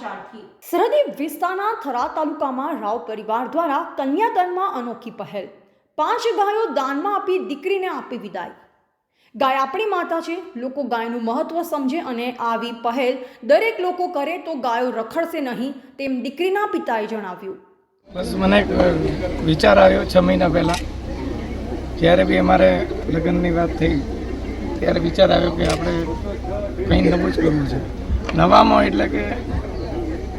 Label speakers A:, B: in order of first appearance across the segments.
A: ઝાંખી સરહદી વિસ્તારના થરા તાલુકામાં રાવ પરિવાર દ્વારા કન્યાદાનમાં અનોખી પહેલ. પાંચ ગાયો દાનમાં આપી દીકરીને આપી વિદાય. ગાય આપણી માતા છે લોકો ગાયનું મહત્વ સમજે અને આવી પહેલ દરેક લોકો કરે તો ગાયો રખડશે નહીં તેમ દીકરીના પિતાએ જણાવ્યું.
B: બસ મને વિચાર આવ્યો છ મહિના પહેલાં. જ્યારે બી અમારે લગ્નની વાત થઈ ત્યારે વિચાર આવ્યો કે આપણે કંઈ નવું જ કરવું છે. નવામાં એટલે કે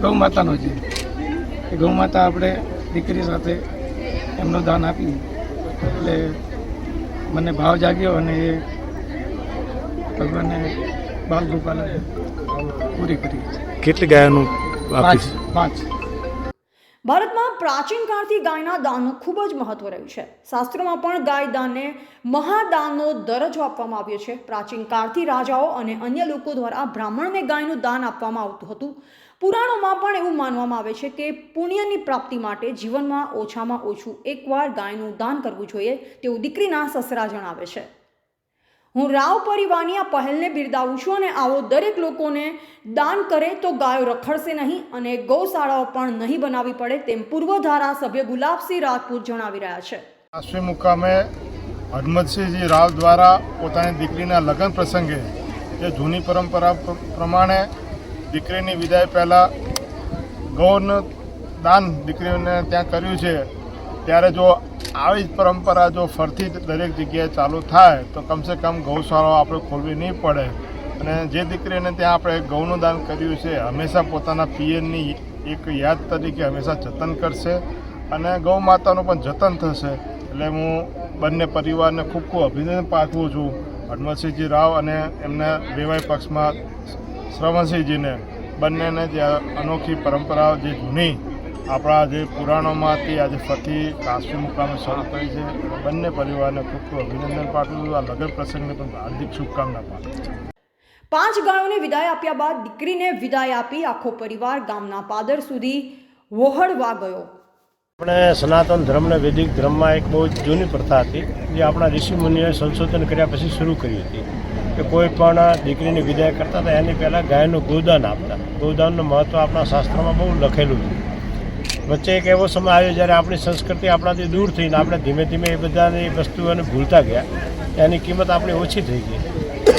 B: ગૌ માતાનો છે એ ગૌ માતા આપણે દીકરી સાથે એમનું દાન આપ્યું. એટલે મને ભાવ જાગ્યો અને એ ભગવાને બાલ ગોપાલે પૂરી કરી.
C: કેટલી ગાયોનું
B: પાંચ પાંચ.
A: ભારતમાં પ્રાચીન કાળથી ગાયના દાનનું ખૂબ જ મહત્વ રહ્યું છે. શાસ્ત્રોમાં પણ ગાય દાનને મહાદાનનો દરજ્જો આપવામાં આવ્યો છે. પ્રાચીન કાળથી રાજાઓ અને અન્ય લોકો દ્વારા બ્રાહ્મણને ગાયનું દાન આપવામાં આવતું હતું. પુરાણોમાં પણ એવું માનવામાં આવે છે કે પુણ્યની પ્રાપ્તિ માટે જીવનમાં ઓછામાં ઓછું એકવાર ગાયનું દાન કરવું જોઈએ તેવું દીકરીના સસરા જણાવે છે. હું રાવ પરિવારની આ પહેલને બિરદાવું છું અને આવો દરેક લોકોને દાન કરે તો ગાયો રખડશે નહીં અને ગૌશાળાઓ પણ નહીં બનાવવી પડે તેમ પૂર્વ ધારાસભ્ય ગુલાબસિંહ રાજપૂત જણાવી રહ્યા છે.
D: આશ્રય મુકામે હરમતસિંહજી રાવ દ્વારા પોતાની દીકરીના લગ્ન પ્રસંગે જે જૂની પરંપરા પ્રમાણે દીકરીની વિદાય પહેલાં ગૌનું દાન દીકરીઓને ત્યાં કર્યું છે ત્યારે જો આવી જ પરંપરા જો ફરતી દરેક જગ્યાએ ચાલુ થાય, તો કમસે કમ ગૌશાળાઓ આપણે ખોલવી નહીં પડે. અને જે દીકરીને ત્યાં આપણે ગૌનું દાન કર્યું છે, હંમેશા પોતાના પિયરની એક યાદ તરીકે હંમેશા જતન કરશે અને ગૌ માતાનું પણ જતન થશે. એટલે હું બંને પરિવારને ખૂબ ખૂબ અભિનંદન પાઠવું છું હનુમતસિંહજી રાવ અને એમના વેવાય પક્ષમાં શ્રવણસિંહજીને બંનેને જે અનોખી પરંપરાઓ જે જૂની આપણા જે પુરાણોમાંથી આજે ફરતી કાશ્મીર મુકામે શરૂ કરી છે. બંને પરિવારને ખૂબ ખૂબ અભિનંદન પાઠવું છું. આ લગ્ન પ્રસંગને પણ હાર્દિક શુભકામના પાઠવું છું.
A: પાંચ ગાયોને વિદાય આપ્યા બાદ દીકરીને વિદાય આપી આખો પરિવાર ગામના પાદર સુધી વહોડવા ગયો.
E: આપણે સનાતન ધર્મને વૈદિક ધર્મમાં એક બહુ જ જૂની પ્રથા હતી જે આપણા ઋષિ મુનિઓએ સંશોધન કર્યા પછી શરૂ કરી હતી. કે કોઈ પણ દીકરીની વિદાય કરતા હતા એની પહેલાં ગાયનું ગોદાન આપતા. ગોદાનનું મહત્ત્વ આપણા શાસ્ત્રમાં બહુ લખેલું છે. વચ્ચે એક એવો સમય આવ્યો જ્યારે આપણી સંસ્કૃતિ આપણાથી દૂર થઈને આપણે ધીમે ધીમે એ બધાની વસ્તુઓને ભૂલતા ગયા, એની કિંમત આપણી ઓછી થઈ ગઈ.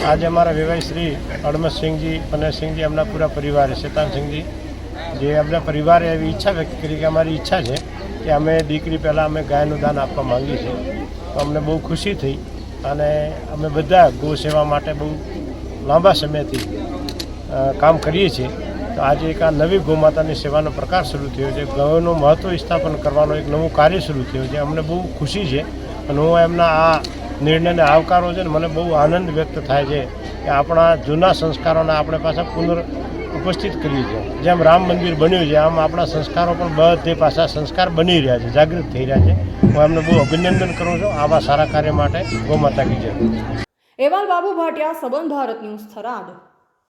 E: આજે અમારા વેવાઈ શ્રી અડમતસિંહજી પનરસિંહજી એમના પૂરા પરિવારે શેતાનસિંહજી જે એમના પરિવારે એવી ઈચ્છા વ્યક્ત કરી કે અમારી ઈચ્છા છે કે અમે દીકરી પહેલાં અમે ગાયનું દાન આપવા માંગીએ છીએ. તો અમને બહુ ખુશી થઈ અને અમે બધા ગૌ સેવા માટે બહુ લાંબા સમયથી કામ કરીએ છીએ. તો આજે એક આ નવી ગૌમાતાની સેવાનો પ્રકાર શરૂ થયો છે. ગૌનું મહત્ત્વ સ્થાપન કરવાનો એક નવું કાર્ય શરૂ થયું છે. અમને બહુ ખુશી છે અને હું એમના આ નિર્ણયને આવકારો છે ને મને બહુ આનંદ વ્યક્ત થાય છે કે આપણા જૂના સંસ્કારોને આપણે પાછા પુનર ઉપસ્થિત કરીએ છીએ. જેમ રામ મંદિર બન્યું છે, આમ આપણા સંસ્કારો પણ બધે પાછા સંસ્કાર બની રહ્યા છે, જાગૃત થઈ રહ્યા છે. હું એમને બહુ અભિનંદન કરું છું. આવા સારા કાર્ય માટે ગૌ માતા કી જય.
A: એવાલ બાબુ ભાટિયા, સંબંધ ભારત ન્યૂઝ થરાદ.